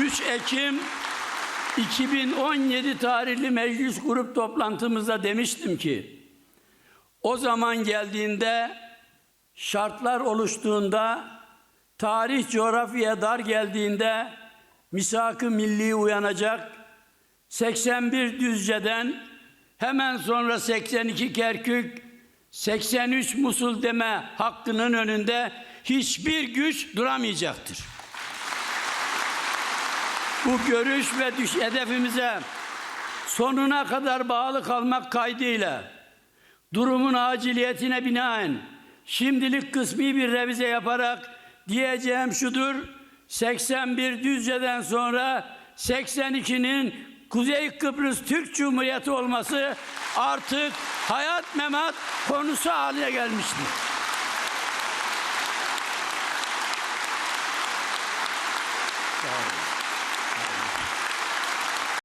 3 Ekim 2017 tarihli meclis grup toplantımızda demiştim ki o zaman geldiğinde şartlar oluştuğunda tarih coğrafyaya dar geldiğinde misak-ı milli uyanacak 81 Düzce'den hemen sonra 82 Kerkük 83 Musul deme hakkının önünde hiçbir güç duramayacaktır. Bu görüş ve düş hedefimize sonuna kadar bağlı kalmak kaydıyla durumun aciliyetine binaen şimdilik kısmi bir revize yaparak diyeceğim şudur 81 Düzce'den sonra 82'nin Kuzey Kıbrıs Türk Cumhuriyeti olması artık hayat memat konusu haline gelmiştir. Sağ olun.